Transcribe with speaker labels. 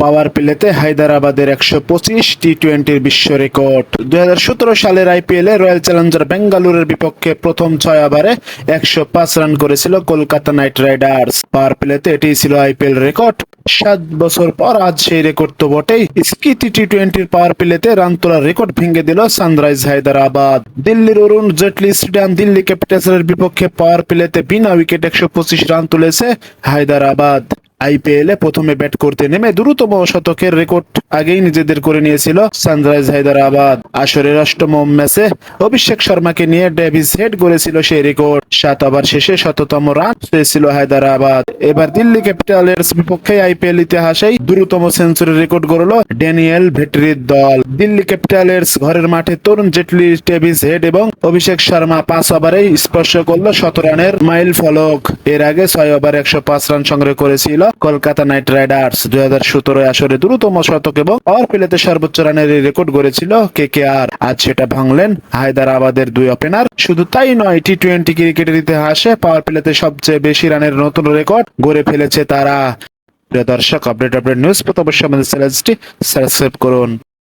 Speaker 1: পাওয়ার প্লেতে হায়দ্রাবাদের একশো পঁচিশ টি টোয়েন্টির বিশ্ব রেকর্ড। দুই হাজার সতেরো সালের আইপিএলে রয়্যাল চ্যালেঞ্জার বেঙ্গালুরের বিপক্ষে প্রথম ছয় ওভারে একশো পাঁচ রান করেছিল কলকাতা নাইট রাইডার্স। পাওয়ার প্লেতে এটি ছিল আইপিএল রেকর্ড। সাত বছর পর আজ সেই রেকর্ড তো বটেই। স্কিটি টি টোয়েন্টির পাওয়ার প্লেতে রান তোলার রেকর্ড ভেঙে দিল সানরাইজ হায়দ্রাবাদ। দিল্লির অরুণ জেটলি স্টেডিয়াম দিল্লি ক্যাপিটালসের বিপক্ষে পাওয়ার প্লেতে বিনা উইকেট একশো পঁচিশ রান তুলেছে হায়দ্রাবাদ। আইপিএলে প্রথমে ব্যাট করতে নেমে দ্রুততম শতকের রেকর্ড আগেই নিজেদের করে নিয়েছিল সানরাইজ হায়দ্রাবাদ। আসরের অষ্টম ম্যাচে অভিষেক শর্মাকে নিয়ে ডেভিস হেড করেছিল সেই রেকর্ড। সাত ওভার শেষে শততম রান পেয়েছিল হায়দ্রাবাদ। এবার দিল্লি ক্যাপিটালের বিপক্ষে আইপিএল ইতিহাসেই দ্রুততম সেঞ্চুরি রেকর্ড গড়ল ড্যানিয়েল ভেটরির দল। দিল্লি ক্যাপিটালের ঘরের মাঠে তরুণ জেটলি, ডেভিস হেড এবং অভিষেক শর্মা পাঁচ ওভারেই স্পর্শ করল শত রানের মাইল ফলক। এর আগে ছয় ওভার একশো পাঁচ রান সংগ্রহ করেছিল কলকাতা নাইট রাইডার্স দুই হাজার সতেরো আসরে দ্রুততম শতক এবং অর প্লেতে সর্বোচ্চ রানের রেকর্ড গড়েছিল কে কে আর আজ সেটা ভাঙলেন হায়দ্রাবাদের দুই ওপেনার। শুধু তাই নয় টি টোয়েন্টি ক্রিকেটের ইতিহাসে পাওয়ার প্লেতে সবচেয়ে বেশি রানের নতুন রেকর্ড গড়ে ফেলেছে তারা। প্রিয় দর্শক, আপডেট আপডেট নিউজ পেতে অবশ্যই আমাদের চ্যানেলটি সাবস্ক্রাইব করুন।